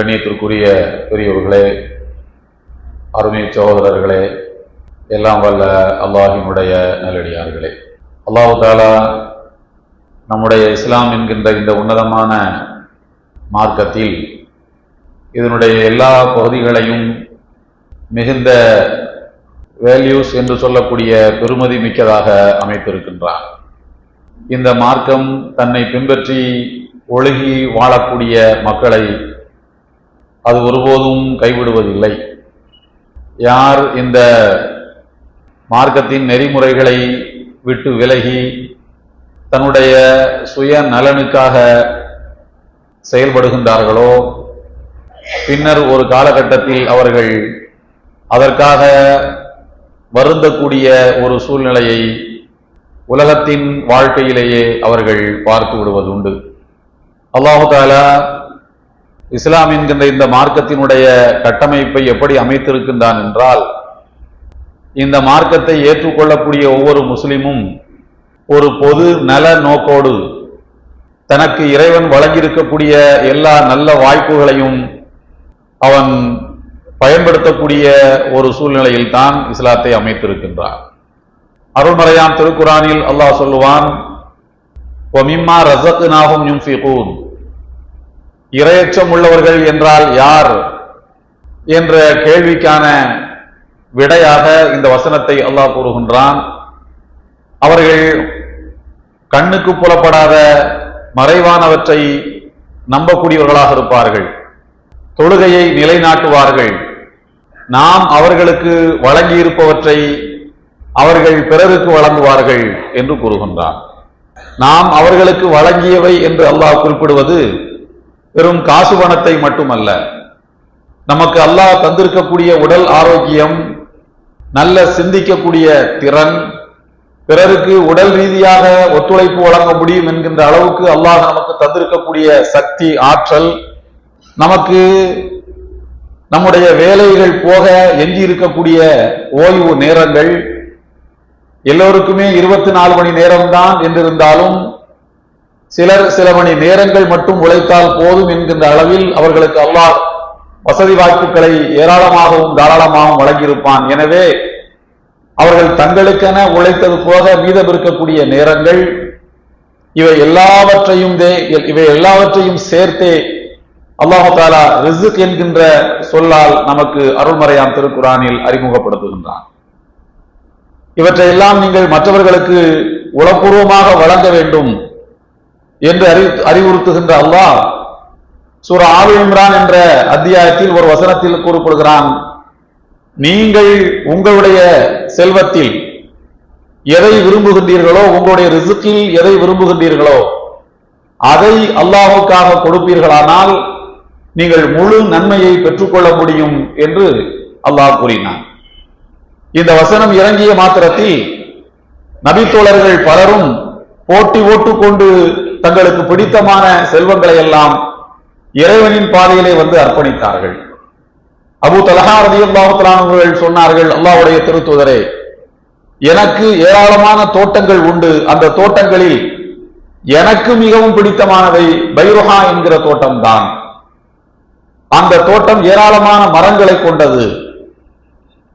கண்ணியத்திற்குரிய பெரியவர்களே அருமை சகோதரர்களே எல்லாம் வல்ல அல்லாஹினுடைய நல்லடியார்களே. அல்லாஹு தாலா நம்முடைய இஸ்லாம் என்கின்ற இந்த உன்னதமான மார்க்கத்தில் இதனுடைய எல்லா பகுதிகளையும் மிகுந்த வேல்யூஸ் என்று சொல்லக்கூடிய பெருமதி மிக்கதாக அமைத்திருக்கின்றார். இந்த மார்க்கம் தன்னை பின்பற்றி ஒழுகி வாழக்கூடிய மக்களை அது ஒருபோதும் கைவிடுவதில்லை. யார் இந்த மார்க்கத்தின் நெறிமுறைகளை விட்டு விலகி தன்னுடைய சுய நலனுக்காக செயல்படுகின்றார்களோ? பின்னர் ஒரு காலகட்டத்தில் அவர்கள் அதற்காக வருந்தக்கூடிய ஒரு சூழ்நிலையை உலகத்தின் வாழ்க்கையிலேயே அவர்கள் பார்த்து விடுவதுண்டு. அல்லாஹு தாலா இஸ்லாம் என்கின்ற இந்த மார்க்கத்தினுடைய கட்டமைப்பை எப்படி அமைத்திருக்கின்றான் என்றால் இந்த மார்க்கத்தை ஏற்றுக்கொள்ளக்கூடிய ஒவ்வொரு முஸ்லிமும் ஒரு பொது நல நோக்கோடு தனக்கு இறைவன் வழங்கியிருக்கக்கூடிய எல்லா நல்ல வாய்ப்புகளையும் அவன் பயன்படுத்தக்கூடிய ஒரு சூழ்நிலையில் தான் இஸ்லாத்தை அமைத்திருக்கின்றான். அருள்மறையான் திருக்குறானில் அல்லாஹ் சொல்லுவான் ஒமிம்மா ரசக்கு நாகும் யும்ஃபிகூன் இரையச்சம் உள்ளவர்கள் என்றால் யார்? என்ற கேள்விக்கான விடையாக இந்த வசனத்தை அல்லாஹ் கூறுகின்றான். அவர்கள் கண்ணுக்கு புலப்படாத மறைவானவற்றை நம்பக்கூடியவர்களாக இருப்பார்கள். தொழுகையை நிலைநாட்டுவார்கள். நாம் அவர்களுக்கு வழங்கியிருப்பவற்றை அவர்கள் பிறருக்கு வழங்குவார்கள் என்று கூறுகின்றார் நாம் அவர்களுக்கு வழங்கியவை என்று அல்லாஹ் குறிப்பிடுவது வெறும் காசு பணத்தை மட்டுமல்ல நமக்கு அல்லாஹ் தந்திருக்கக்கூடிய உடல் ஆரோக்கியம் நல்ல சிந்திக்கக்கூடிய திறன் பிறருக்கு உடல் ரீதியாக ஒத்துழைப்பு வழங்க முடியும் என்கின்ற அளவுக்கு அல்லாஹ் நமக்கு தந்திருக்கக்கூடிய சக்தி ஆற்றல் நமக்கு நம்முடைய வேலைகள் போக எஞ்சி இருக்கக்கூடிய ஓய்வு நேரங்கள் எல்லோருக்குமே இருபத்தி நாலு மணி நேரம்தான் என்றிருந்தாலும் சிலர் சில மணி நேரங்கள் மட்டும் உழைத்தால் போதும் என்கின்ற அளவில் அவர்களுக்கு அல்லாஹ் வசதி வாய்ப்புகளை ஏராளமாகவும் தாராளமாகவும் வழங்கியிருப்பான். எனவே அவர்கள் தங்களுக்கென உழைத்தது போக மீதம் இருக்கக்கூடிய நேரங்கள் இவை எல்லாவற்றையும் இவை எல்லாவற்றையும் சேர்த்தே அல்லாஹாலா ரிசுக் என்கின்ற சொல்லால் நமக்கு அருள்மறையாம் திருக்குறானில் அறிமுகப்படுத்துகின்றான். இவற்றையெல்லாம் நீங்கள் மற்றவர்களுக்கு உளப்பூர்வமாக வழங்க வேண்டும். என்று அறி அறிவுறுத்துகின்ற அல்லாஹ் சூர ஆலு இம்ரான் என்ற அத்தியாயத்தில் ஒரு வசனத்தில் கூறப்படுகிறான். நீங்கள் உங்களுடைய செல்வத்தில் எதை விரும்புகின்றீர்களோ உங்களுடைய ரிசுக்கில் எதை விரும்புகின்றீர்களோ அதை அல்லாஹுக்காக கொடுப்பீர்களானால் நீங்கள் முழு நன்மையை பெற்றுக்கொள்ள முடியும் என்று அல்லாஹ் கூறினான். இந்த வசனம் இறங்கிய மாத்திரத்தில் நபித்தோழர்கள் பலரும் போட்டி ஓட்டுக்கொண்டு தங்களுக்கு பிடித்தமான செல்வங்களை எல்லாம் இறைவனின் பாதையிலே வந்து அர்ப்பணித்தார்கள். அபு தலஹா சொன்னார்கள் அல்லாவுடைய திருத்துதரே எனக்கு ஏராளமான தோட்டங்கள் உண்டு. அந்த தோட்டங்களில் எனக்கு மிகவும் பிடித்தமானவை பைருஹா என்கிற தோட்டம் தான் அந்த தோட்டம் ஏராளமான மரங்களை கொண்டது.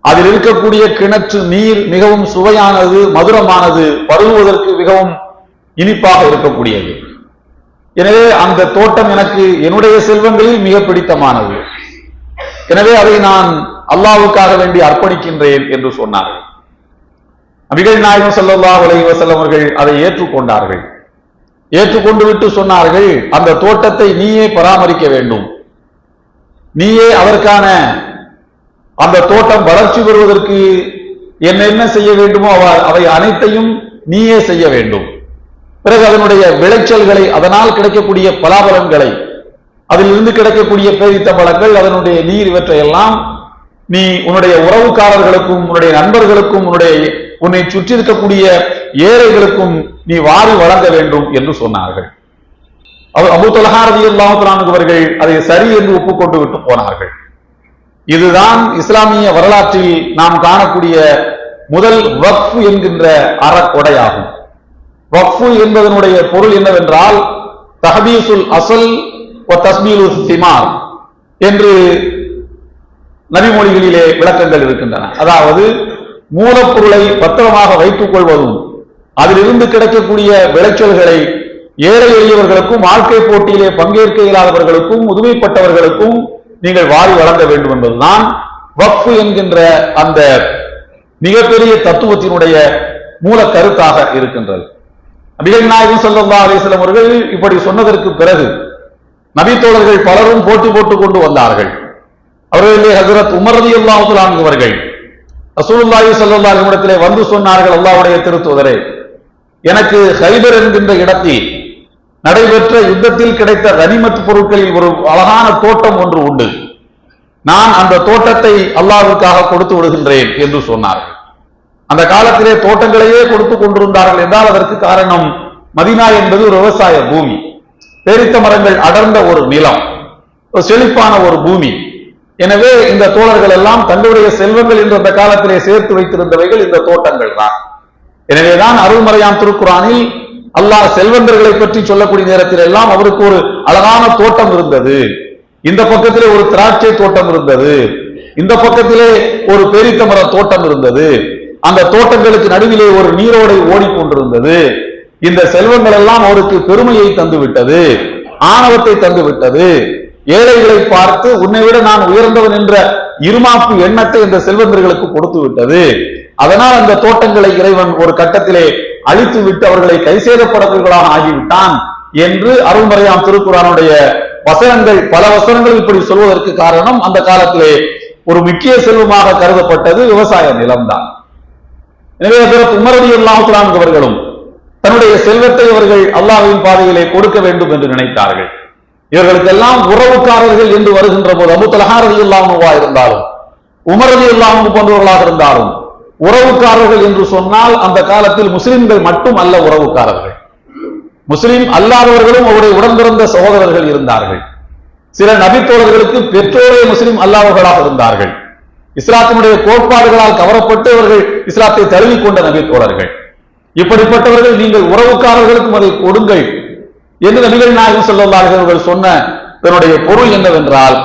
அதில் இருக்கக்கூடிய கிணற்று நீர் மிகவும் சுவையானது மதுரமானது பருகுவதற்கு மிகவும் இனிப்பாக இருக்கக்கூடியது. எனவே அந்த தோட்டம் எனக்கு என்னுடைய செல்வங்களில் மிக பிடித்தமானது. எனவே அதை நான் அல்லாவுக்காக வேண்டி அர்ப்பணிக்கின்றேன் என்று சொன்னார்கள். நபிகள் நாயகம் செல்லல்லா உலகி வசல்லம் அவர்கள் அதை ஏற்றுக்கொண்டார்கள். ஏற்றுக்கொண்டு விட்டு சொன்னார்கள் அந்த தோட்டத்தை நீயே பராமரிக்க வேண்டும். நீயே அதற்கான அந்த தோட்டம் வளர்ச்சி பெறுவதற்கு என்ன என்ன செய்ய வேண்டுமோ அவ அவை அனைத்தையும் நீயே செய்ய வேண்டும். பிறகு அதனுடைய விளைச்சல்களை அதனால் கிடைக்கக்கூடிய பலாபலன்களை அதில் இருந்து கிடைக்கக்கூடிய பேரித்த பழங்கள் அதனுடைய நீர் இவற்றை எல்லாம் நீ உன்னுடைய உறவுக்காரர்களுக்கும் உன்னுடைய நண்பர்களுக்கும் உன்னுடைய உன்னை சுற்றி இருக்கக்கூடிய ஏழைகளுக்கும் நீ வாரி வழங்க வேண்டும் என்று சொன்னார்கள். அபு தொலஹாரதி அவர்கள் அதை சரி என்று ஒப்புக்கொண்டு விட்டு போனார்கள். இதுதான் இஸ்லாமிய வரலாற்றில் நாம் காணக்கூடிய முதல் வக்ஃபு என்கின்ற அறக்கொடையாகும். வக்ஃபு என்பதனுடைய பொருள் என்னவென்றால் தஹபீசுல் அசல் தஸ்மீலு திமார் என்று நபிமொழிகளிலே விளக்கங்கள் இருக்கின்றன. அதாவது மூலப்பொருளை பத்திரமாக வைத்துக் கொள்வதும் அதிலிருந்து கிடைக்கக்கூடிய விளைச்சல்களை ஏழை எளியவர்களுக்கும் வாழ்க்கை போட்டியிலே பங்கேற்க இயலாதவர்களுக்கும் முதுமைப்பட்டவர்களுக்கும் நீங்கள் வாரி வழங்க வேண்டும் என்பதுதான் வக்ஃபு என்கின்ற அந்த மிகப்பெரிய தத்துவத்தினுடைய மூல கருத்தாக இருக்கின்றது. நபிகள் நாயகம் ஸல்லல்லாஹு அலிஸ்லம் அவர்கள் இப்படி சொன்னதற்கு பிறகு நபித்தோழர்கள் பலரும் போட்டி போட்டுக் கொண்டு வந்தார்கள். அவர்களிலே ஹசரத் உமரதி ரலியல்லாஹு தஆலா அன்ஹு அவர்கள் ரசூலுல்லாஹி இடத்திலே வந்து சொன்னார்கள் அல்லாவுடைய திருத்துவதரே எனக்கு ஹைபர் என்கின்ற இடத்தில் நடைபெற்ற யுத்தத்தில் கிடைத்த கனிமத் பொருட்களில் ஒரு அழகான தோட்டம் ஒன்று உண்டு. நான் அந்த தோட்டத்தை அல்லாவுக்காக கொடுத்து விடுகின்றேன் என்று சொன்னார்கள். அந்த காலத்திலே தோட்டங்களையே கொடுத்து கொண்டிருந்தார்கள் என்றால் அதற்கு காரணம் மதினா என்பது ஒரு விவசாய பூமி. பேரித்த மரங்கள் அடர்ந்த ஒரு நிலம் ஒரு செழிப்பான ஒரு பூமி. எனவே இந்த தோழர்கள் எல்லாம் தங்களுடைய செல்வங்கள் என்று அந்த காலத்திலே சேர்த்து வைத்திருந்தவைகள் இந்த தோட்டங்கள் தான். எனவேதான் அருள்மறையான் திருக்குறானில் அல்லாஹ் செல்வந்தர்களை பற்றி சொல்லக்கூடிய நேரத்தில் எல்லாம் அவருக்கு ஒரு அழகான தோட்டம் இருந்தது. இந்த பக்கத்திலே ஒரு திராட்சை தோட்டம் இருந்தது. இந்த பக்கத்திலே ஒரு பேரித்த மர தோட்டம் இருந்தது. அந்த தோட்டங்களுக்கு நடுவிலே ஒரு நீரோடை ஓடிக்கொண்டிருந்தது. இந்த செல்வங்கள் எல்லாம் அவருக்கு பெருமையை தந்து விட்டது ஆணவத்தை தந்து விட்டது. ஏழைகளை பார்த்து உன்னை விட நான் உயர்ந்தவன் என்ற இருமாப்பு எண்ணத்தை இந்த செல்வந்தர்களுக்கு கொடுத்து விட்டது. அதனால் அந்த தோட்டங்களை இறைவன் ஒரு கட்டத்திலே அழித்து விட்டு அவர்களை கைசேதப்படவர்களாக ஆகிவிட்டான் என்று அருள்மறையாம் திருக்குறானுடைய வசனங்கள் பல வசனங்கள் இப்படி சொல்வதற்கு காரணம் அந்த காலத்திலே ஒரு முக்கிய செல்வமாக கருதப்பட்டது விவசாய நிலம்தான். எனவே அதற்கு உமரடி அல்லாஹுலாம் அவர்களும் தன்னுடைய செல்வத்தை அவர்கள் அல்லாஹின் பாதையிலே கொடுக்க வேண்டும் என்று நினைத்தார்கள். இவர்களுக்கெல்லாம் உறவுக்காரர்கள் என்று வருகின்ற போது அபு தலஹாரதி இல்லாமவா இருந்தாலும் உமரதி இல்லாமல் போன்றவர்களாக இருந்தாலும் உறவுக்காரர்கள் என்று சொன்னால் அந்த காலத்தில் முஸ்லிம்கள் மட்டும் அல்ல உறவுக்காரர்கள். முஸ்லிம் அல்லாதவர்களும் அவருடைய உடன்பிறந்த சகோதரர்கள் இருந்தார்கள். சில நபித்தோழர்களுக்கு பெற்றோரே முஸ்லிம் அல்லாதவர்களாக இருந்தார்கள். இஸ்லாத்தினுடைய கோட்பாடுகளால் கவரப்பட்டு அவர்கள் இஸ்லாத்தை தழுவிக் கொண்ட நபித்தோழர்கள். இப்படிப்பட்டவர்கள் நீங்கள் உறவுக்காரர்களுக்கும் அதை கொடுங்கள் என்று நபிகள் நாயகம் ஸல்லல்லாஹு அவர்கள் சொன்ன தன்னுடைய பொருள் என்னவென்றால்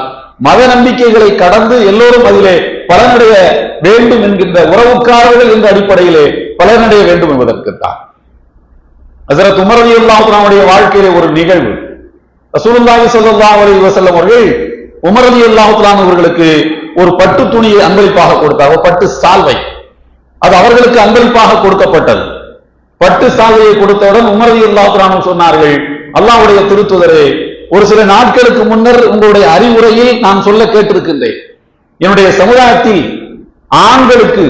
மத நம்பிக்கைகளை கடந்து எல்லோரும் அதிலே பலனடைய வேண்டும் என்கின்ற உறவுக்காரர்கள் என்ற அடிப்படையிலே பலனடைய வேண்டும் என்பதற்குத்தான். ஹசரத் உமர் ரலியல்லாஹு அன்ஹுடைய வாழ்க்கையிலே ஒரு நிகழ்வு. ரசூலுல்லாஹி ஸல்லல்லாஹு அலைஹி வஸல்லம் அவர்கள் உமர் ரலியல்லாஹு அவர்களுக்கு ஒரு பட்டு துணியை அன்பளிப்பாக கொடுத்தார். பட்டு சால்வை. அது அவர்களுக்கு அன்பளிப்பாக கொடுக்கப்பட்டது. பட்டு சால்வையை கொடுத்தவுடன் உமரதி ரலியல்லாஹு சொன்னார்கள் அல்லாவுடைய திருத்துதரே ஒரு சில நாட்களுக்கு முன்னர் உங்களுடைய அறிவுரையை நான் சொல்ல கேட்டிருக்கின்றேன். என்னுடைய சமுதாயத்தில் ஆண்களுக்கு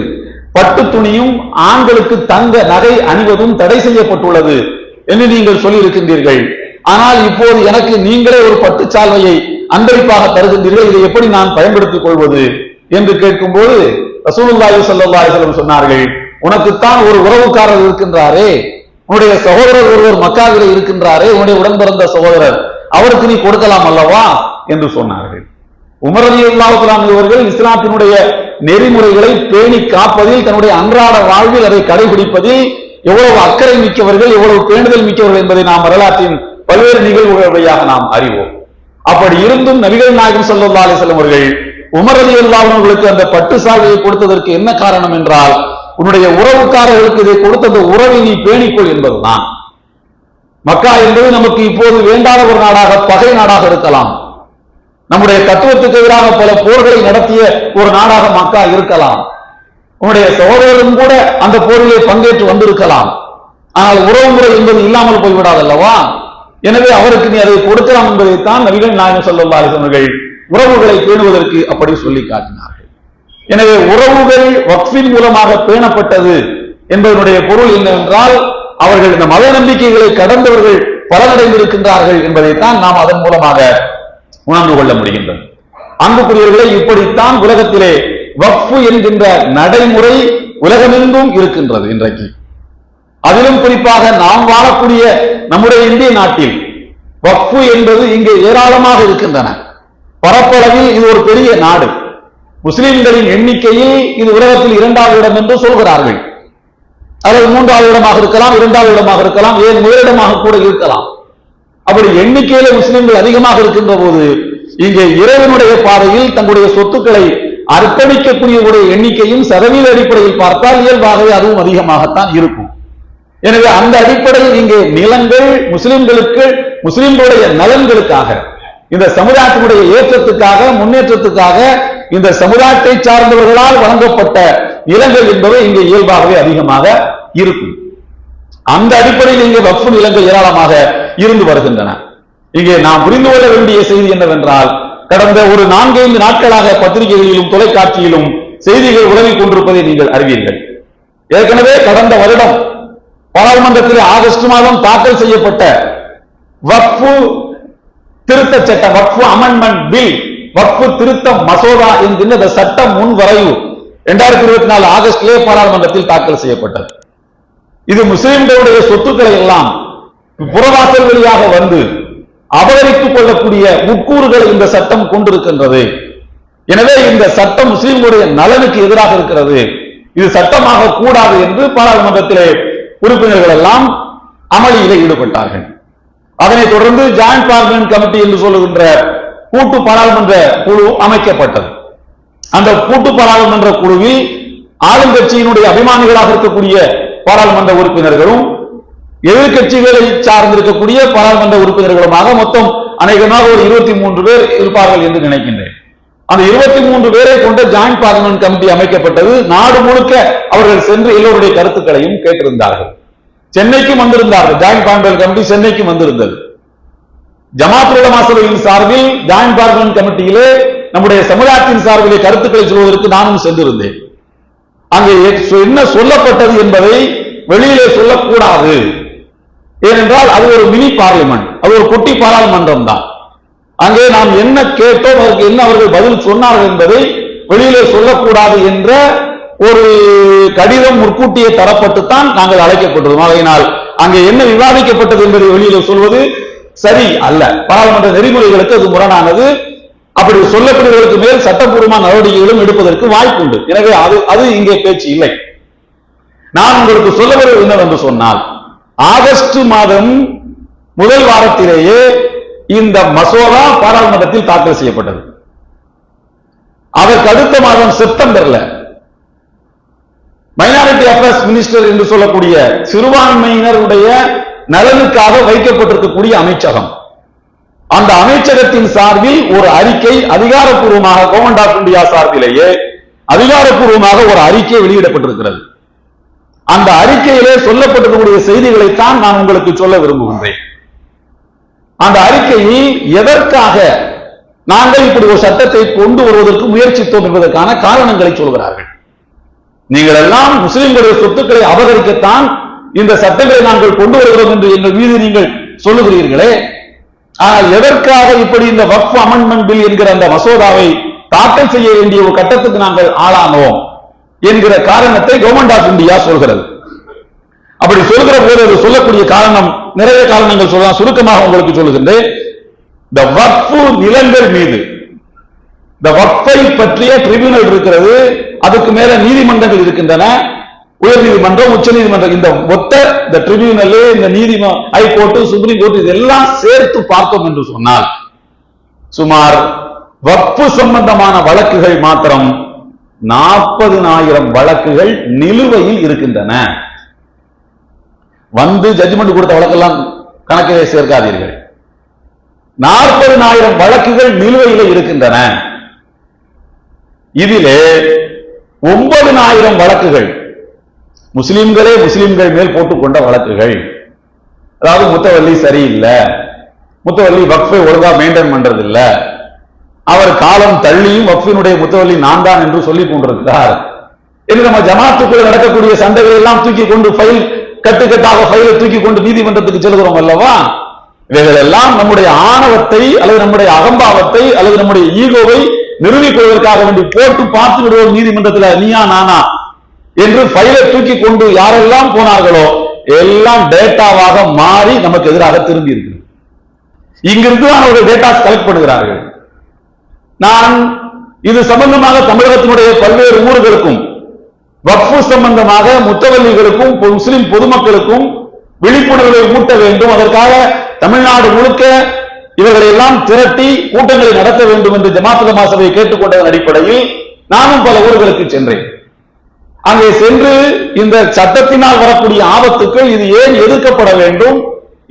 பட்டு துணியும் ஆண்களுக்கு தங்க நகை அணிவதும் தடை செய்யப்பட்டுள்ளது என்று நீங்கள் சொல்லியிருக்கின்றீர்கள். ஆனால் இப்போது எனக்கு நீங்களே ஒரு பட்டு சால்வையை அன்பளிப்பாக தருகின்றீர்கள். இதை எப்படி நான் பயன்படுத்திக் கொள்வது என்று கேட்கும்போது ரசூலுல்லாஹி ஸல்லல்லாஹு அலைஹி சொன்னார்கள் உனக்குத்தான் ஒரு உறவுக்காரர் இருக்கின்றாரே. உன்னுடைய சகோதரர் ஒருவர் மக்காவிலே இருக்கின்றாரே. உன்னுடைய உடன்பிறந்த சகோதரர் அவருக்கு நீ கொடுக்கலாம் அல்லவா? என்று சொன்னார்கள். உமரதி அலி இவர்கள் இஸ்லாத்தினுடைய நெறிமுறைகளை பேணி காப்பதில் தன்னுடைய அன்றாட வாழ்வில் அதை கடைபிடிப்பதில் எவ்வளவு அக்கறை மிக்கவர்கள் எவ்வளவு பேணுதல் மிக்கவர்கள் என்பதை நாம் வரலாற்றின் பல்வேறு நிகழ்வுகள் வழியாக நாம் அறிவோம். அப்படி இருந்தும் நபிகள் நாயகம் சல்லா அலிசல்லம் அவர்கள் உமர் அலி அவர்களுக்கு அந்த பட்டு சாவியை கொடுத்ததற்கு என்ன காரணம் என்றால் உன்னுடைய உறவுக்காரர்களுக்கு இதை கொடுத்த அந்த உறவை நீ பேணிக்கொள் என்பதுதான். மக்கா என்பது நமக்கு இப்போது வேண்டாத ஒரு நாடாக பகை நாடாக இருக்கலாம். நம்முடைய தத்துவத்துக்கு எதிராக பல போர்களை நடத்திய ஒரு நாடாக மக்கா இருக்கலாம். உன்னுடைய சகோதரரும் கூட அந்த போரிலே பங்கேற்று வந்திருக்கலாம். ஆனால் உறவுமுறை என்பது இல்லாமல் போய்விடாதல்லவா? எனவே அவருக்கு நீ அதை கொடுக்கலாம் என்பதைத்தான் நபிகள் நாயகம் சொல்லல்லா அலைஹி அவர்கள் உறவுகளை பேணுவதற்கு அப்படி சொல்லி காட்டினார்கள். எனவே உறவுகள் வக்ஃபின் மூலமாக பேணப்பட்டது என்பதனுடைய பொருள் என்னவென்றால் அவர்கள் இந்த மத நம்பிக்கைகளை கடந்தவர்கள் பலனடைந்திருக்கின்றார்கள் என்பதைத்தான் நாம் அதன் மூலமாக உணர்ந்து கொள்ள முடிகின்றது. அன்புக்குரியவர்களே இப்படித்தான் உலகத்திலே வக்ஃபு என்கின்ற நடைமுறை உலகமெங்கும் இருக்கின்றது இன்றைக்கு. அதிலும் குறிப்பாக நாம் வாழக்கூடிய நம்முடைய இந்திய நாட்டில் வக்ஃபு என்பது இங்கே ஏராளமாக இருக்கின்றன. பரப்பளவில் இது ஒரு பெரிய நாடு. முஸ்லிம்களின் எண்ணிக்கையில் இது உலகத்தில் இரண்டாவது இடம் என்று சொல்கிறார்கள். அல்லது மூன்றாவது இடமாக இருக்கலாம் இரண்டாவது இடமாக இருக்கலாம் ஏன் முதலிடமாக கூட இருக்கலாம். அப்படி எண்ணிக்கையில முஸ்லிம்கள் அதிகமாக இருக்கின்ற போது இங்கே இறைவனுடைய பாதையில் தங்களுடைய சொத்துக்களை அர்ப்பணிக்கக்கூடியவருடைய எண்ணிக்கையும் சதவீத அடிப்படையில் பார்த்தால் இயல்பாகவே அதுவும் அதிகமாகத்தான் இருக்கும். எனவே அந்த அடிப்படையில் இங்கே நிலங்கள் முஸ்லிம்களுக்கு முஸ்லிம்களுடைய நலன்களுக்காக இந்த சமுதாயத்தினுடைய ஏற்றத்துக்காக முன்னேற்றத்துக்காக இந்த சமுதாயத்தை சார்ந்தவர்களால் வழங்கப்பட்ட நிலங்கள் என்பவை இங்கே இயல்பாகவே அதிகமாக இருக்கும். அந்த அடிப்படையில் இங்கே வக்ஃபு நிலங்கள் ஏராளமாக இருந்து வருகின்றன. இங்கே நாம் புரிந்து கொள்ள வேண்டிய செய்தி என்னவென்றால் கடந்த ஒரு நான்கைந்து நாட்களாக பத்திரிகைகளிலும் தொலைக்காட்சியிலும் செய்திகள் உதவி கொண்டிருப்பதை நீங்கள் அறிவீர்கள். ஏற்கனவே கடந்த வருடம் பாராளுமன்றத்தில் ஆகஸ்ட் மாதம் தாக்கல் செய்யப்பட்ட வக்ஃபு திருத்த சட்டம் வக்ஃபு அமெண்ட்மெண்ட் பில் வக்ஃபு திருத்த மசோதா என்கின்ற இந்த சட்டம் முன்வரைவு இரண்டாயிரத்தி இருபத்தி நாலு ஆகஸ்டிலே பாராளுமன்றத்தில் தாக்கல் செய்யப்பட்டது. இது முஸ்லிம்களுடைய சொத்துக்களை எல்லாம் புறவாசல் வழியாக வந்து அபகரித்துக் கொள்ளக்கூடிய உட்கூறுகளை இந்த சட்டம் கொண்டிருக்கின்றது. எனவே இந்த சட்டம் முஸ்லிம்களுடைய நலனுக்கு எதிராக இருக்கிறது. இது சட்டமாக கூடாது என்று பாராளுமன்றத்திலே உறுப்பினர்கள் எல்லாம் அமளியில் ஈடுபட்டார்கள். அதனைத் தொடர்ந்து ஜாயிண்ட் பார்லிமெண்ட் கமிட்டி என்று சொல்லுகின்ற கூட்டு பாராளுமன்ற குழு அமைக்கப்பட்டது. அந்த கூட்டு பாராளுமன்ற குழுவில் ஆளுங்கட்சியினுடைய அபிமானிகளாக இருக்கக்கூடிய பாராளுமன்ற உறுப்பினர்களும் எதிர்கட்சிகளை சார்ந்திருக்கக்கூடிய பாராளுமன்ற உறுப்பினர்களுமாக மொத்தம் அநேகமாக ஒரு இருபத்தி மூன்று பேர் இருப்பார்கள் என்று நினைக்கின்றேன். அந்த இருபத்தி மூன்று பேரை கொண்ட ஜாயிண்ட் பார்லிமெண்ட் கமிட்டி அமைக்கப்பட்டது. நாடு முழுக்க அவர்கள் சென்று எல்லோருடைய கருத்துக்களையும் கேட்டிருந்தார்கள். சென்னைக்கும் வந்திருந்தார்கள். ஜாயிண்ட் பார்லிமெண்ட் கமிட்டி சென்னைக்கும் வந்திருந்தது. ஜமாத் உலமா சபையின் சார்பில் ஜாயிண்ட் பார்லிமெண்ட் கமிட்டியிலே நம்முடைய சமுதாயத்தின் சார்பிலே கருத்துக்களை சொல்வதற்கு நானும் சென்றிருந்தேன். அங்கே என்ன சொல்லப்பட்டது என்பதை வெளியிலே சொல்லக்கூடாது. ஏனென்றால் அது ஒரு மினி பார்லிமெண்ட் அது ஒரு குட்டி பாராளுமன்றம் தான். அங்கே நாம் என்ன கேட்டோம் அதற்கு என்ன அவர்கள் பதில் சொன்னார்கள் என்பதை வெளியிலே சொல்லக்கூடாது என்ற ஒரு கடிதம் முற்கூட்டியே தரப்பட்டுத்தான் நாங்கள் அழைக்கப்பட்டோம் ஆகையினால் அங்கே என்ன விவாதிக்கப்பட்டது என்பதை வெளியில சொல்வது சரி அல்ல. பாராளுமன்ற நெறிமுறைகளுக்கு அது முரணானது. அப்படி சொல்லப்படுவதற்கு மேல் சட்டப்பூர்வமான நடவடிக்கைகளும் எடுப்பதற்கு வாய்ப்புண்டு. எனவே அது அது இங்கே பேச்சு இல்லை. நான் உங்களுக்கு சொல்ல வருவது என்னவென்று சொன்னால் ஆகஸ்ட் மாதம் முதல் வாரத்திலேயே இந்த மசோதா பாராளுமன்றத்தில் தாக்கல் செய்யப்பட்டது. அதற்கு அடுத்த மாதம் செப்டம்பர்ல மைனாரிட்டி அஃபேர்ஸ் மினிஸ்டர் என்று சொல்லக்கூடிய சிறுபான்மையினருடைய நலனுக்காக வைக்கப்பட்டிருக்கக்கூடிய அமைச்சகம். அந்த அமைச்சகத்தின் சார்பில் ஒரு அறிக்கை அதிகாரப்பூர்வமாக கவர்மெண்ட் ஆஃப் இந்தியா சார்பிலேயே அதிகாரப்பூர்வமாக ஒரு அறிக்கை வெளியிடப்பட்டிருக்கிறது. அந்த அறிக்கையிலே சொல்லப்பட்டிருக்கக்கூடிய செய்திகளைத்தான் நான் உங்களுக்கு சொல்ல விரும்புகின்றேன். அந்த அறிக்கையில் எதற்காக நாங்கள் இப்படி ஒரு சட்டத்தை கொண்டு வருவதற்கு முயற்சி தோன்றுவதற்கான காரணங்களை சொல்கிறார்கள். நீங்கள் எல்லாம் முஸ்லிம்களுடைய சொத்துக்களை அபகரிக்கத்தான் இந்த சட்டங்களை நாங்கள் கொண்டு வருகிறோம் என்று எங்கள் மீது நீங்கள் சொல்லுகிறீர்களே. ஆனால் எதற்காக இப்படி இந்த வக்ஃப் அமெண்ட்மெண்ட் பில் என்கிற அந்த மசோதாவை தாக்கல் செய்ய வேண்டிய ஒரு கட்டத்துக்கு நாங்கள் ஆளானோம் என்கிற காரணத்தை கவர்மெண்ட் ஆஃப் இந்தியா சொல்கிறது. அப்படி சொல்கிற போது அது சொல்லக்கூடிய காரணம் நிறைய காரணங்கள் சொல்லலாம் சுருக்கமாக உங்களுக்கு சொல்லுகின்றேன். இந்த வக்ஃபு நிலங்கள் மீது. இந்த வக்ஃபை பற்றிய ட்ரிபியூனல் இருக்கிறது. அதுக்கு மேல நீதிமன்றங்கள் இருக்கின்றன. உயர் நீதிமன்றம் உச்ச நீதிமன்றம் இந்த மொத்த இந்த ட்ரிபியூனல் இந்த நீதி ஹைகோர்ட் சுப்ரீம் கோர்ட் இதெல்லாம் சேர்த்து பார்த்தோம் என்று சொன்னால் சுமார் வக்ஃபு சம்பந்தமான வழக்குகள் மாத்திரம் நாற்பதுனாயிரம் வழக்குகள் நிலுவையில் இருக்கின்றன. வந்து ஜட்ஜ்மெண்ட் கொடுத்த வழக்கெல்லாம் கணக்கிலே சேர்க்காதீர்கள். நாற்பதுனாயிரம் வழக்குகள் நிலுவையில் இருக்கின்றன. இதிலே ஒன்பதுனாயிரம் வழக்குகள் முஸ்லிம்களே முஸ்லிம்கள் மேல் போட்டுக்கொண்ட வழக்குகள். அதாவது முத்தவல்லி சரியில்லை முத்தவல்லி வக்ஃபை ஒழுங்கா மெயின்டைன் பண்றது இல்ல அவர் காலம் தள்ளியும் வக்ஃபினுடைய முத்தவல்லி நான் தான் என்று சொல்லிக் கொண்டிருக்கிறார். என்று நம்ம ஜமாத்துக்குள் நடக்கக்கூடிய சண்டைகள் எல்லாம் தூக்கி கொண்டு ஃபைல் கட்டுக்கட்டாக ஃபைலை தூக்கி கொண்டு நீதிமன்றத்துக்கு செல்கிறோம் அல்லவா? இவைகள் எல்லாம் நம்முடைய ஆணவத்தை அல்லது நம்முடைய அகம்பாவத்தை அல்லது நம்முடைய ஈகோவை நிரூபிப்பதற்காக வேண்டி போட்டு பார்த்து விடுவோம் நீதிமன்றத்தில் நீயா நானா? என்று ஃபைலை தூக்கி கொண்டு யாரெல்லாம் போனார்களோ எல்லாம் டேட்டாவாக மாறி நமக்கு எதிராக திரும்பி இருக்கு இங்கிருந்து தான் அவர்கள் டேட்டாஸ் கலெக்ட் பண்ணுகிறார்கள். நான் இது சம்பந்தமாக தமிழகத்தினுடைய பல்வேறு ஊர்களுக்கும் வக்ஃபு சம்பந்தமாக முத்தவல்லிகளுக்கும் முஸ்லிம் பொதுமக்களுக்கும் விழிப்புணர்வை ஊட்ட வேண்டும். அதற்காக தமிழ்நாடு முழுக்க இவர்களை எல்லாம் திரட்டி கூட்டங்களை நடத்த வேண்டும் என்று ஜமாத்துல் மாசபை கேட்டுக்கொண்டதன் அடிப்படையில் நானும் பல ஊர்களுக்கு சென்றேன். அங்கே சென்று இந்த சட்டத்தினால் வரக்கூடிய ஆபத்துக்கு இது ஏன் எதிர்க்கப்பட வேண்டும்?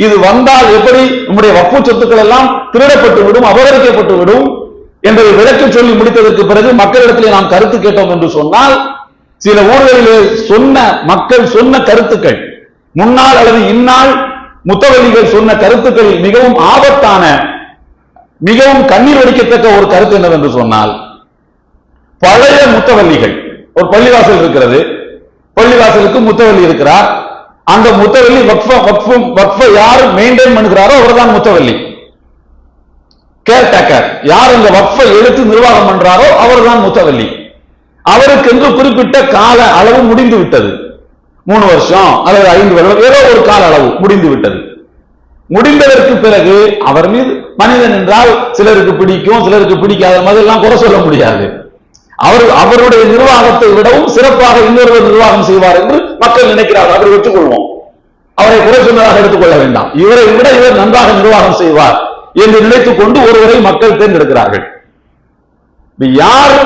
இது வந்தால் எப்படி நம்முடைய வப்பு சொத்துக்கள் எல்லாம் திருடப்பட்டு விடும் அபகரிக்கப்பட்டு விடும்? என்பதை விளக்கி சொல்லி முடித்ததற்கு பிறகு மக்களிடத்திலே நாம் கருத்து கேட்டோம் என்று சொன்னால் சில ஊர்களிலே சொன்ன மக்கள் சொன்ன கருத்துக்கள் முன்னாள் அல்லது இந்நாள் முத்தவல்லிகள் சொன்ன கருத்துக்கள் மிகவும் ஆபத்தான மிகவும் கண்ணீர் வடிக்கத்தக்க ஒரு கருத்து என்னவென்று சொன்னால் பழைய முத்தவல்லிகள் ஒரு பள்ளிவாசல் இருக்கிறது பள்ளிவாசலுக்கு முத்தவல்லி இருக்கிறார் அந்த முத்தவல்லி வக்ஃப யார் மெயின்டைன் பண்ணுகிறாரோ அவர்தான் முத்தவல்லி. கேர்டேக்கர் யார் அந்த வக்ஃபை எடுத்து நிர்வாகம் பண்றாரோ அவர்தான் முத்தவல்லி. அவருக்கு என்று குறிப்பிட்ட கால அளவு முடிந்து விட்டது மூணு வருஷம் அல்லது ஐந்து வருடம் ஏதோ ஒரு கால அளவு முடிந்து விட்டது முடிந்ததற்கு பிறகு அவர் மீது மனிதன் என்றால் சிலருக்கு பிடிக்கும் சிலருக்கு பிடிக்காத மாதிரி எல்லாம் குறை சொல்ல முடியாது. அவர் அவருடைய நிர்வாகத்தை விடவும் சிறப்பாக இன்னொருவர் நிர்வாகம் செய்வார் என்று மக்கள் நினைக்கிறார்கள். அவரை வெற்றுக்கொள்வோம் அவரை குறை சொன்னதாக எடுத்துக்கொள்ள வேண்டாம். இவரை விட இவர் நன்றாக நிர்வாகம் செய்வார் என்று நினைத்துக் கொண்டு ஒருவரை மக்கள் தேர்ந்தெடுக்கிறார்கள். யார்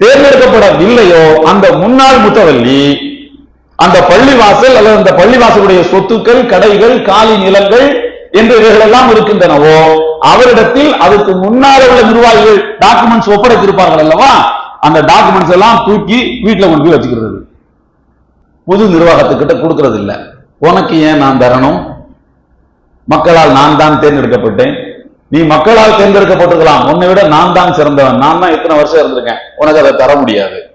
தேர்ந்தெடுக்கப்படவில்லையோ அந்த முன்னாள் முத்தவல்லி அந்த பள்ளிவாசல் அல்லது அந்த பள்ளிவாசலுடைய சொத்துக்கள் கடைகள் காலி நிலங்கள் என்று இவைகளெல்லாம் இருக்கின்றனவோ அவரிடத்தில் அதுக்கு முன்னால் உள்ள நிர்வாகிகள் டாக்குமெண்ட்ஸ் ஒப்படைத்திருப்பார்கள் அல்லவா? அந்த டாக்குமெண்ட்ஸ் எல்லாம் தூக்கி வீட்டில் கொண்டு போய் வச்சுக்கிறது. புது நிர்வாகத்துக்கிட்ட கொடுக்கறது இல்லை உனக்கு ஏன் நான் தரணும்? மக்களால் நான் தான் தேர்ந்தெடுக்கப்பட்டேன். நீ மக்களால் தேர்ந்தெடுக்கப்பட்டிருக்கலாம். உன்னை விட நான் தான் சிறந்தவன். நான் தான் இத்தனை வருஷம் இருந்திருக்கேன். உனக்கு அதை தர முடியாது.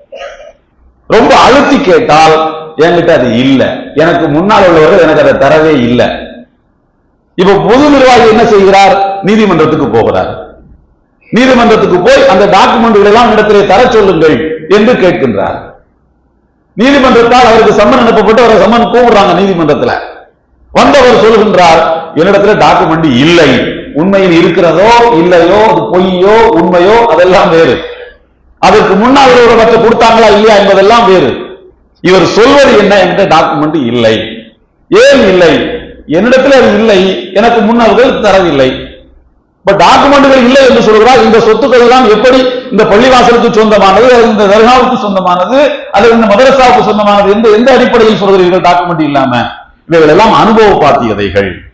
ரொம்ப அழுத்தி கேட்டால் என்கிட்ட அது இல்ல. எனக்கு முன்னால் உள்ளவர்கள் எனக்கு அதை தரவே இல்லை. இப்ப பொது நிர்வாகி என்ன செய்கிறார்? நீதிமன்றத்துக்கு போகிறார். நீதிமன்றத்துக்கு போய் அந்த டாக்குமெண்ட்கள் எல்லாம் இடத்திலே தர சொல்லுங்கள் என்று கேட்கின்றார். நீதிமன்றத்தால் அவருக்கு சம்மன் அனுப்பப்பட்டு அவரை சம்மன் கூப்பிடுறாங்க நீதிமன்றத்துல. வந்தவர் சொல்கின்றார் என்னிடத்துல டாக்குமெண்ட் இல்லை. உண்மையில் இருக்கிறதோ இல்லையோ அது பொய்யோ உண்மையோ அதெல்லாம் வேறு. அதற்கு முன்னால் ஒருவரை கொடுத்தாங்களா இல்லையா என்பதெல்லாம் வேறு. இவர் சொல்வது என்ன என்ற டாக்குமெண்ட் இல்லை. ஏன் இல்லை? என்னிடத்தில் அது இல்லை. எனக்கு முன்னவர்கள் தரவில்லை. பட் டாக்குமெண்ட்கள் இல்லை என்று சொல்கிறார். இந்த சொத்துக்கள் எல்லாம் எப்படி இந்த பள்ளிவாசலுக்கு சொந்தமானது இந்த தர்காவுக்கு சொந்தமானது அல்லது இந்த மதரசாவுக்கு சொந்தமானது எந்த எந்த அடிப்படையில் சொல்கிறீர்கள் டாக்குமெண்ட் இல்லாம? இவைகள் எல்லாம் அனுபவ பாத்தியதைகள்.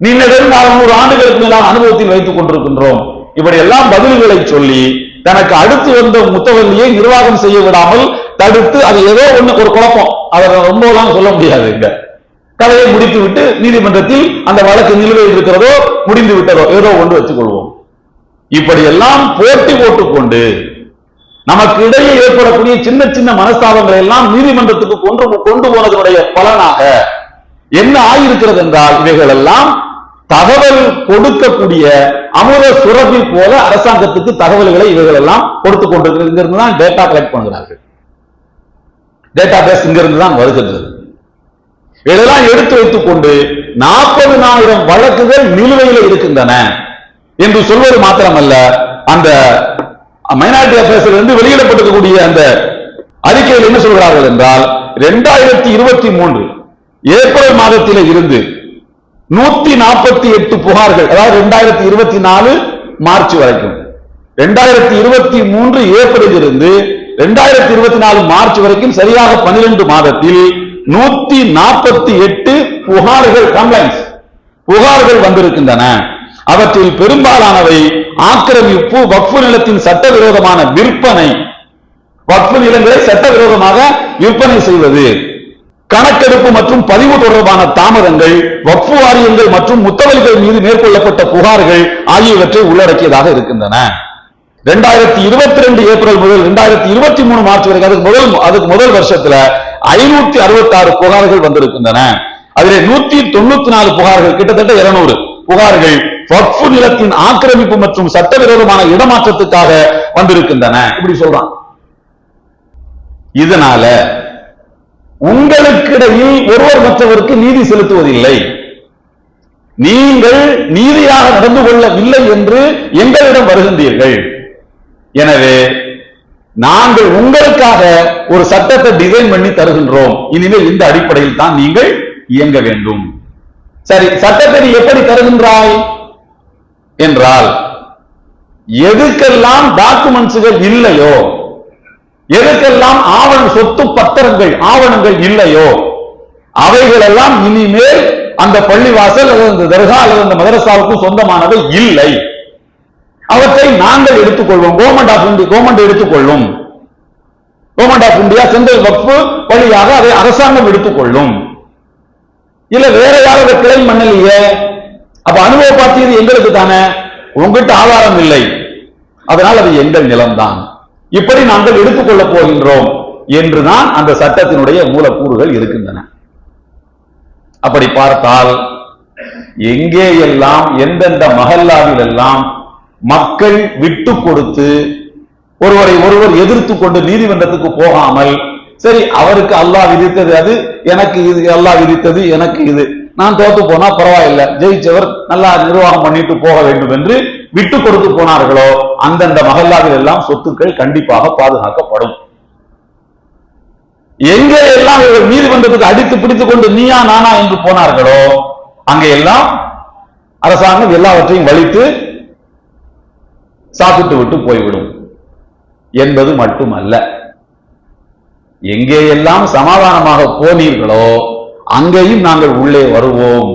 நீண்ட அறுநூறு ஆண்டுகளுக்கு மேலான அனுபவத்தில் வைத்துக் கொண்டிருக்கின்றோம். இப்படி எல்லாம் பதில்களை சொல்லி தனக்கு அடுத்து வந்த முத்தவல்லியை நிர்வாகம் செய்ய விடாமல் தடுத்து அது ஏதோ ஒண்ணு ஒரு குழப்பம். அதை ரொம்ப எல்லாம் சொல்ல முடியாது இங்க. கதையை முடித்து விட்டு நீதிமன்றத்தில் அந்த வழக்கு நிலுவையில் இருக்கிறதோ முடிந்து விட்டதோ ஏதோ ஒன்று வச்சுக் கொள்வோம் இப்படி எல்லாம் போட்டி போட்டுக்கொண்டு நமக்கு இடையே ஏற்படக்கூடிய சின்ன சின்ன மனஸ்தாபங்களை எல்லாம் நீதிமன்றத்துக்கு கொண்டு கொண்டு போனதனுடைய பலனாக என்ன ஆகியிருக்கிறது என்றால் இவைகள் எல்லாம் தகவல் கொடுக்கக்கூடிய அமுத சுரபி போல அரசாங்கத்துக்கு தகவல்களை இவர்கள் எல்லாம் கொடுத்து கொண்டிருக்கிறது. தான் டேட்டா கலெக்ட் பண்ணுகிறார்கள். டேட்டா பேஸ் இங்கிருந்து தான் வருகின்றது. இதெல்லாம் எடுத்து வைத்துக் கொண்டு நாற்பதுனாயிரம் வழக்குகள் நிலுவையில் இருக்கின்றன என்று சொல்வது மாத்திரமல்ல அந்த மைனாரிட்டி அஃபேர்ஸ்ல இருந்து வெளியிடப்பட்டிருக்கக்கூடிய அந்த அறிக்கையில் என்ன சொல்கிறார்கள் என்றால் இரண்டாயிரத்தி இருபத்தி மூன்று ஏப்ரல் மாதத்தில் இருந்து நூத்தி நாற்பத்தி எட்டு புகார்கள் அதாவது ரெண்டாயிரத்தி இருபத்தி நாலு மார்ச் வரைக்கும். ரெண்டாயிரத்தி இருபத்தி மூன்று ஏப்ரலில் இருந்து ரெண்டாயிரத்தி இருபத்தி நாலு மார்ச் வரைக்கும் சரியாக பன்னிரண்டு மாதத்தில் நூத்தி நாற்பத்தி எட்டு புகார்கள் கம்ப்ளைண்ட்ஸ் புகார்கள் வந்திருக்கின்றன. அவற்றில் பெரும்பாலானவை ஆக்கிரமிப்பு வக்ஃபு நிலத்தின் சட்டவிரோதமான விற்பனை வக்ஃபு நிலங்களை சட்டவிரோதமாக விற்பனை செய்வது. கணக்கெடுப்பு மற்றும் பதிவு தொடர்பான தாமதங்கள் வக்ஃபு வாரியங்கள் மற்றும் முத்தவல்கள் மீது மேற்கொள்ளப்பட்ட புகார்கள் ஆகியவற்றை உள்ளடக்கியதாக இருக்கின்றன. ரெண்டாயிரத்தி இருபத்தி ரெண்டு ஏப்ரல் முதல் ரெண்டாயிரத்தி இருபத்தி மூணு மார்ச் வரைக்கும் அதுக்கு முதல் அதுக்கு முதல் வருஷத்துல ஐநூத்தி அறுபத்தி ஆறு புகார்கள் வந்திருக்கின்றன. அதிலே நூத்தி தொண்ணூத்தி நாலு புகார்கள் கிட்டத்தட்ட இருநூறு புகார்கள் வக்ஃபு நிலத்தின் ஆக்கிரமிப்பு மற்றும் சட்டவிரோதமான இடமாற்றத்துக்காக வந்திருக்கின்றன. இப்படி சொல்றான். இதனால உங்களுக்கிடையில் ஒருவர் மற்றவருக்கு நீதி செலுத்துவதில்லை. நீங்கள் நீதியாக நடந்து கொள்ளவில்லை என்று எங்களிடம் வருகின்றீர்கள். எனவே நாங்கள் உங்களுக்காக ஒரு சட்டத்தை டிசைன் பண்ணி தருகின்றோம். இனிமேல் இந்த அடிப்படையில் தான் நீங்கள் இயங்க வேண்டும். சரி சட்டத்தை நீ எப்படி தருகின்றாய்? என்றால் எதுக்கெல்லாம் டாக்குமெண்ட்ஸுகள் இல்லையோ எதுக்கெல்லாம் ஆவணம் சொத்து பத்திரங்கள் ஆவணங்கள் இல்லையோ அவைகளெல்லாம் இனிமேல் அந்த பள்ளிவாசல் அல்லது அந்த தர்கா அல்லது அந்த மதரசாவுக்கும் சொந்தமானவை இல்லை. அவற்றை நாங்கள் எடுத்துக்கொள்வோம். கவர்மெண்ட் ஆஃப் இந்தியா கவர்மெண்ட் எடுத்துக்கொள்ளும். கவர்மெண்ட் ஆஃப் இந்தியா சென்ட்ரல் வக்ஃபு வழியாக அதை அரசாங்கம் எடுத்துக்கொள்ளும். இல்ல வேற யாரும் கிளைம் பண்ணலையே? அப்ப அனுபவ பாத்தியது எங்களுக்கு தானே? உங்ககிட்ட ஆதாரம் இல்லை. அதனால் அது எங்கள் நிலம்தான். இப்படி நாங்கள் எடுத்துக்கொள்ளப் போகின்றோம் என்றுதான் அந்த சட்டத்தினுடைய மூலக்கூறுகள் இருக்கின்றன. அப்படி பார்த்தால் எங்கே எல்லாம் எந்தெந்த மகல்லாவில் எல்லாம் மக்கள் விட்டு கொடுத்து ஒருவரை ஒருவர் எதிர்த்து கொண்டு நீதிமன்றத்துக்கு போகாமல் சரி அவருக்கு அல்லாஹ் விதித்தது அது எனக்கு இது அல்லாஹ் விதித்தது எனக்கு இது. நான் தோத்து போனா பரவாயில்லை. ஜெயிச்சவர் நல்லா நிர்வாகம் பண்ணிட்டு போக வேண்டும் என்று விட்டு கொடுத்து போனார்களோ அந்தந்த மகல்லாவில் எல்லாம் சொத்துக்கள் கண்டிப்பாக பாதுகாக்கப்படும். எங்கே எல்லாம் இவர்கள் நீதிமன்றத்துக்கு அடித்து பிடித்துக் கொண்டு நீயா நானா என்று போனார்களோ அங்கே எல்லாம் அரசாங்கம் எல்லாவற்றையும் வலித்து சாப்பிட்டு விட்டு போய்விடும் என்பது மட்டுமல்ல. எங்கே எல்லாம் சமாதானமாக போனீர்களோ அங்கேயும் நாங்கள் உள்ளே வருவோம்.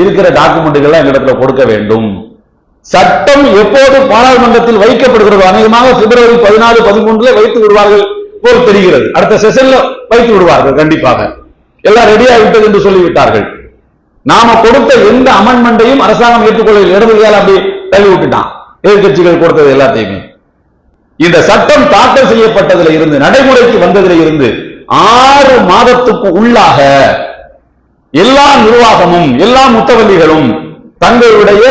இருக்கிற டாக்குமெண்ட்டுகள் எங்களிடத்துல கொடுக்க வேண்டும். சட்டம் எப்போது பாராளுமன்றத்தில் வைக்கப்படுகிறதோ அநேகமாக பிப்ரவரி பதினாலு பதிமூன்றுல வைத்து விடுவார்கள் போல் தெரிகிறது. அடுத்த செஷன்ல வைத்து விடுவார்கள் கண்டிப்பாக. எல்லாம் ரெடியா விட்டது என்று சொல்லிவிட்டார்கள். நாம கொடுத்த எந்த அமெண்ட்மெண்ட்டையும் அரசாங்கம் ஏற்றுக்கொள்ள இடதுகையால் அப்படி தள்ளி விட்டுட்டான் எதிர்கட்சிகள் கொடுத்தது எல்லாத்தையுமே. இந்த சட்டம் தாக்கல் செய்யப்பட்டதுல இருந்து நடைமுறைக்கு வந்ததுல இருந்து ஆறு மாதத்துக்கு உள்ளாக எல்லா நிர்வாகமும் எல்லா முத்தவல்லிகளும் தங்களுடைய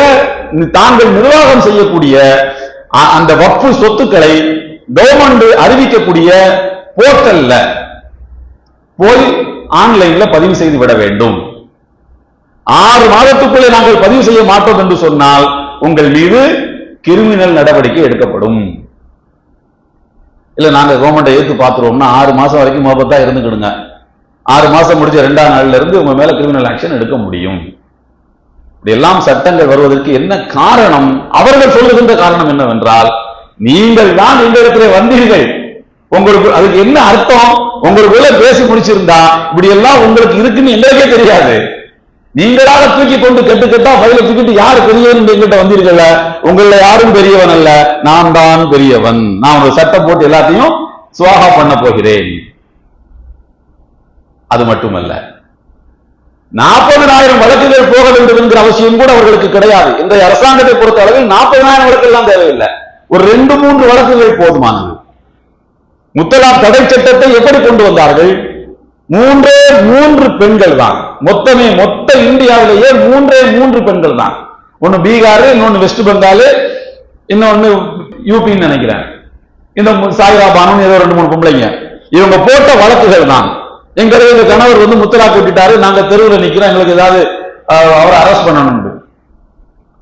தாங்கள் நிர்வாகம் செய்யக்கூடிய அ- அந்த வப்பு சொத்துக்களை கவர்மெண்ட் அறிவிக்கக்கூடிய போர்ட்டல்ல போய் ஆன்லைன்ல பதிவு செய்து விட வேண்டும். ஆறு மாதத்துக்குள்ளே நாங்கள் பதிவு செய்ய மாட்டோம் என்று சொன்னால் உங்கள் மீது கிரிமினல் நடவடிக்கை எடுக்கப்படும். இல்ல நாங்க கவர்மெண்ட்டை ஏத்து பாத்துருவோம்னா ஆறு மாசம் வரைக்கும் மோபத்தா இருந்துக்கிடுங்க. ஆறு மாசம் முடிஞ்ச ரெண்டாம் நாள்ல இருந்து உங்க மேல கிரிமினல் ஆக்ஷன் எடுக்க முடியும். இப்படி எல்லாம் சட்டங்கள் வருவதற்கு என்ன காரணம்? அவர்கள் சொல்லுகின்ற காரணம் என்னவென்றால் நீங்கள் தான் எங்களிடத்திலே வந்தீர்கள். உங்களுக்கு அதுக்கு என்ன அர்த்தம்? உங்களுக்குள்ள பேசி முடிச்சிருந்தா இப்படி எல்லாம் உங்களுக்கு இருக்குன்னு எங்களுக்கே தெரியாது. நீங்களாக தூக்கி கொண்டு கெட்டு கெட்டா பயில தூக்கிட்டு யாரு பெரியவன் எங்கிட்ட வந்தீர்கள்ல? உங்கள யாரும் பெரியவன் அல்ல. நான் தான் பெரியவன். நான் ஒரு சட்டம் போட்டு எல்லாத்தையும் சுவாகா பண்ண போகிறேன். அது மட்டுமல்ல. நாற்பதனாயிரம் வழக்குகள் போக வேண்டும் என்கிற அவசியம் கூட அவர்களுக்கு கிடையாது. இன்றைய அரசாங்கத்தை பொறுத்த அளவில் நாற்பதனாயிரம் வழக்கெல்லாம் தேவையில்லை. ஒரு ரெண்டு மூன்று வழக்குகள் போதுமானது. முத்தலாம் தடை சட்டத்தை எப்படி கொண்டு வந்தார்கள்? மூன்றே மூன்று பெண்கள் தான் மொத்தமே மொத்த இந்தியாவிலேயே மூன்றே மூன்று பெண்கள் தான் ஒன்னு பீகார் இன்னொன்னு வெஸ்ட் பெங்கால் இன்னொன்னு யூபின்னு நினைக்கிறேன். இந்த மு- சாயிரா பானு ஏதோ ரெண்டு மூணு பொம்பளைங்க. இவங்க போட்ட வழக்குகள் தான் எங்களுக்கு எங்க கணவர் வந்து முத்தலாக்கு விட்டுட்டாரு. நாங்க தெருவில் நிக்கிறோம். எங்களுக்கு ஏதாவது அவரை அரெஸ்ட் பண்ணணும்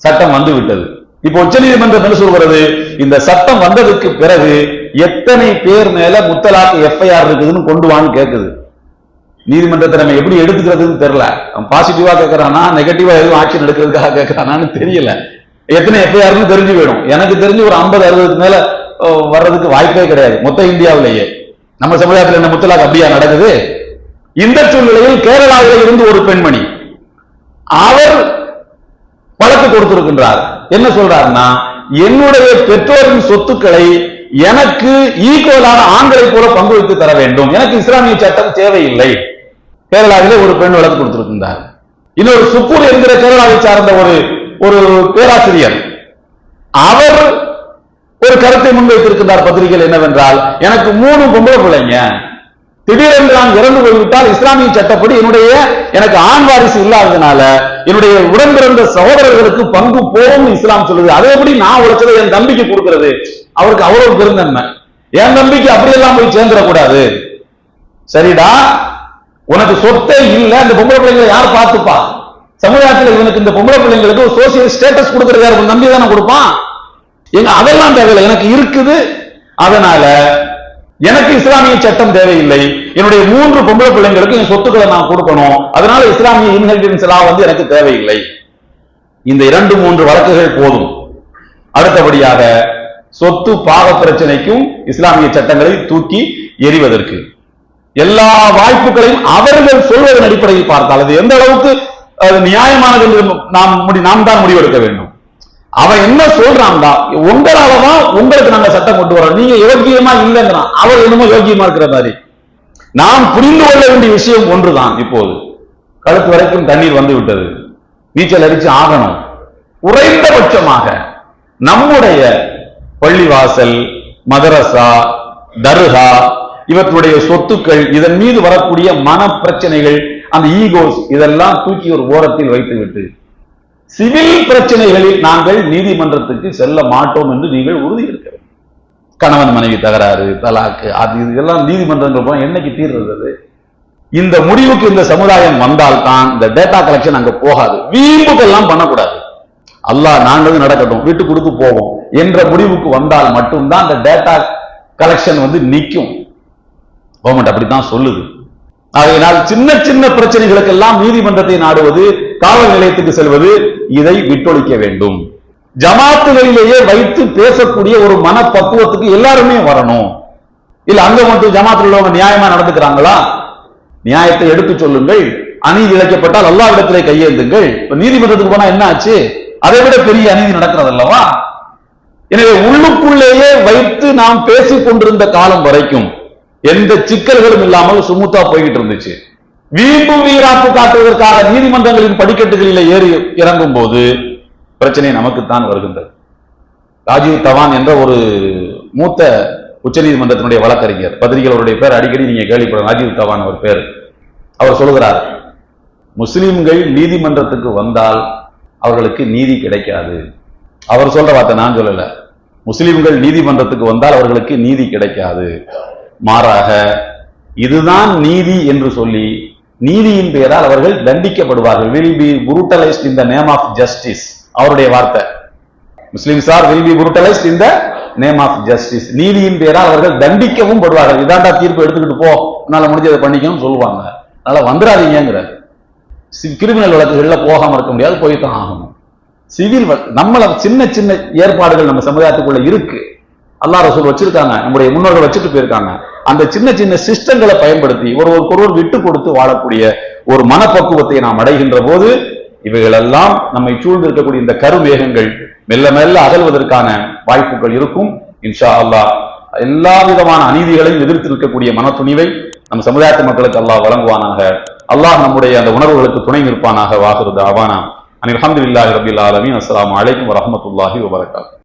சட்டம் வந்து விட்டது இப்போ உச்சநீதிமன்றம் என்ன சொல்கிறது? இந்த சட்டம் வந்ததுக்கு பிறகு எத்தனை பேர் மேல முத்தலாக்கு எஃப்ஐஆர் இருக்குதுன்னு கொண்டு வான்னு கேட்குது நீதிமன்றத்தை நம்ம எப்படி எடுத்துக்கிறதுன்னு தெரியல. அவன் பாசிட்டிவா கேட்கறானா நெகட்டிவா எதுவும் ஆக்ஷன் எடுக்கிறதுக்காக கேட்கறானான்னு தெரியல. எத்தனை எஃப்ஐஆர்னு தெரிஞ்சு போயிடும். எனக்கு தெரிஞ்சு ஒரு 50 அறுபதுக்கு மேல வர்றதுக்கு வாய்ப்பே கிடையாது. மொத்த இந்தியாவிலேயே. நம்ம சமுதாயத்தில் என்ன முத்தலாக் அப்படியா நடக்குது? இந்த சூழ்நிலையில் கேரளாவில் இருந்து ஒரு பெண்மணி. அவர் வழக்கு கொடுத்திருக்கின்றார். என்ன சொல்றாருன்னா என்னுடைய பெற்றோரின் சொத்துக்களை எனக்கு ஈக்குவலான ஆண்களை போல பங்கு வைத்து தர வேண்டும். எனக்கு இஸ்லாமிய சட்டம் தேவையில்லை. கேரளாவிலே ஒரு பெண் வழக்கு கொடுத்திருக்கின்றார். இன்னொரு சுப்பூர் என்கிற கேரளாவை சார்ந்த ஒரு ஒரு பேராசிரியர். அவர் ஒரு கருத்தை முன்வைத்திருக்கின்றார் பத்திரிகையில் என்னவென்றால் எனக்கு மூணு பொம்பளை பிள்ளைங்க. திடீரென்று நான் இறந்து போய்விட்டால் இஸ்லாமிய சட்டப்படி என்னுடைய எனக்கு ஆண் வாரிசு இல்லாததுனால என்னுடைய உடன் பிறந்த சகோதரர்களுக்கு பங்கு போகும் இஸ்லாம் சொல்லுது. அதே எப்படி நான் உழைச்சதை என் தம்பிக்கு கொடுக்கிறது? அவருக்கு அவ்வளவு பெருந்தன்மை. என் தம்பிக்கு அப்படியெல்லாம் போய் சேர்ந்துடக்கூடாது. சரிடா? உனக்கு சொத்தே இல்ல. அந்த பொம்பளை பிள்ளைங்களை யார் பார்த்துப்பா? சமுதாயத்தில் இவனுக்கு இந்த பொம்பளை பிள்ளைங்களுக்கு ஒரு சோசியல் ஸ்டேட்டஸ் கொடுக்கறது யார்? உன் நம்பி தானே கொடுப்பான்? எங்க அதெல்லாம் தேவையில்லை. எனக்கு இருக்குது. அதனால எனக்கு இஸ்லாமிய சட்டம் தேவையில்லை. என்னுடைய மூன்று பொம்பளை பிள்ளைங்களுக்கு என் சொத்துக்களை நான் கொடுக்கணும். அதனால இஸ்லாமிய இன்ஹெரிட்டன்ஸ் லா வந்து எனக்கு தேவையில்லை. இந்த இரண்டு மூன்று வழக்குகள் போதும். அடுத்தபடியாக சொத்து பாக பிரச்சனைக்கும் இஸ்லாமிய சட்டங்களை தூக்கி எறிவதற்கு. எல்லா வாய்ப்புகளையும் அவர்கள் சொல்வதன் அடிப்படையில் பார்த்தால் அது எந்த அளவுக்கு நியாயமானது என்று நாம் முடி நாம் தான் முடிவெடுக்க வேண்டும். அவன் என்ன சொல்றான்டா? உங்களாலதான் உங்களுக்கு நாங்க சட்டம் கொண்டு வரோம் நீங்க யோக்கியமா இல்லைங்கிறான். அவன் என்னமோ யோக்கியமா இருக்கிற மாதிரி. நாம் புரிந்து கொள்ள வேண்டிய விஷயம் ஒன்றுதான் இப்போது. கழுத்து வரைக்கும் தண்ணீர் வந்து விட்டது. நீச்சல் அடிச்சு ஆகணும். குறைந்தபட்சமாக நம்முடைய பள்ளிவாசல் மதரசா தர்கா இவற்றுடைய சொத்துக்கள் இதன் மீது வரக்கூடிய மன பிரச்சனைகள் அந்த ஈகோஸ் இதெல்லாம் தூக்கி ஒரு ஓரத்தில் வைத்துவிட்டு சிவில் பிரச்சனைகளில் நாங்கள் நீதிமன்றத்துக்கு செல்ல மாட்டோம் என்று நீங்கள் உறுதி இருக்க வேண்டும். கணவன் மனைவி தகராறு தலாக்கு அது இது இதெல்லாம் நீதிமன்றங்கள் போனா என்னைக்கு தீர்றது இந்த முடிவுக்கு இந்த சமுதாயம் வந்தால் தான் இந்த டேட்டா கலெக்ஷன் அங்க போகாது. வீம்புக்கெல்லாம் பண்ணக்கூடாது. அல்லாஹ் நாங்களும் நடக்கட்டும் விட்டு கொடுத்து போவோம் என்ற முடிவுக்கு வந்தால் மட்டும்தான் அந்த டேட்டா கலெக்ஷன் வந்து நிக்கும் கவர்மெண்ட் அப்படித்தான் சொல்லுது. ஆகையினால் சின்ன சின்ன பிரச்சனைகளுக்கெல்லாம் நீதிமன்றத்தை நாடுவது காவல் நிலையத்துக்கு செல்வது இதை விட்டொழிக்க வேண்டும். ஜமாத்துகளிலேயே வைத்து பேசக்கூடிய ஒரு மனப்பக்குவத்துக்கு எல்லாருமே வரணும். இல்ல அங்க மட்டும் ஜமாத்தில் உள்ளவங்க நியாயமா நடந்துக்கிறாங்களா? நியாயத்தை எடுத்து சொல்லுங்கள். அநீதி இழைக்கப்பட்டால் இடத்திலே கையேந்துங்கள். இப்ப நீதிமன்றத்துக்கு போனா என்ன ஆச்சு? அதை விட பெரிய அநீதி நடக்கிறது அல்லவா எனவே உள்ளுக்குள்ளேயே வைத்து நாம் பேசிக் கொண்டிருந்த காலம் வரைக்கும் எந்த சிக்கல்களும் இல்லாமல் சுமூத்தா போய்கிட்டு இருந்துச்சு. வீம்பு வீராப்பு காட்டுவதற்காக நீதிமன்றங்களின் படிக்கட்டுகளில் ஏறி இறங்கும் போது பிரச்சனை நமக்குத்தான் வருகின்றது. ராஜீவ் தவான் என்ற ஒரு மூத்த உச்சநீதிமன்றத்தினுடைய வழக்கறிஞர் பத்திரிகையாளருடைய பேர் அடிக்கடி நீங்க கேள்விப்படும் ராஜீவ் தவான் அவர் பேர். அவர் சொல்கிறார் முஸ்லிம்கள் நீதிமன்றத்துக்கு வந்தால் அவர்களுக்கு நீதி கிடைக்காது. அவர் சொல்ற வார்த்தை நான் சொல்லல. முஸ்லிம்கள் நீதிமன்றத்துக்கு வந்தால் அவர்களுக்கு நீதி கிடைக்காது. மாறாக இதுதான் நீதி என்று சொல்லி நீதியின் பெயரால் அவர்கள் தண்டிக்கப்படுவார்கள். Will be brutalised in the name of justice அவருடைய வார்த்தை. Muslims are will be brutalised in the name of justice நீதியின் பெயரால் அவர்கள் தண்டிக்கவும் படுவார்கள். இதாண்டா தீர்ப்பு எடுத்துக்கிட்டு போ. என்னால் முடிஞ்சதை பண்ணிக்கணும்னு சொல்லுவாங்க. அதனால வந்துடாதீங்கிற கிரிமினல் வழக்குகளில் போகாம இருக்க முடியாது போய்தான் ஆகணும். சிவில் நம்மள சின்ன சின்ன ஏற்பாடுகள் நம்ம சமுதாயத்துக்குள்ள இருக்கு. அல்லாஹ் ரசூல் வச்சிருக்காங்க. நம்முடைய முன்னோர்கள் வச்சுட்டு போயிருக்காங்க. அந்த சின்ன சின்ன சிஸ்டங்களை பயன்படுத்தி ஒரு ஒருவர் விட்டு கொடுத்து வாழக்கூடிய ஒரு மனப்பக்குவத்தை நாம் அடைகின்ற போது இவைகளெல்லாம் நம்மை சூழ்ந்து இருக்கக்கூடிய இந்த கருவேகங்கள் மெல்ல மெல்ல அகல்வதற்கான வாய்ப்புகள் இருக்கும். இன்ஷா அல்லாஹ் எல்லா விதமான அநீதிகளையும் எதிர்த்து இருக்கக்கூடிய மனத்துணிவை நம் சமுதாயத்து மக்களுக்கு அல்லாஹ் வழங்குவானாக. அல்லாஹ் நம்முடைய அந்த உணர்வுகளுக்கு துணை நிற்பானாக. வாகிறது அவானா அனில் அஹமதுல்லாஹி ரபில் ஆலமீன். அஸ்லாம் அலைக்கும் வரமத்துல்லாஹி வபரகாத்துஹு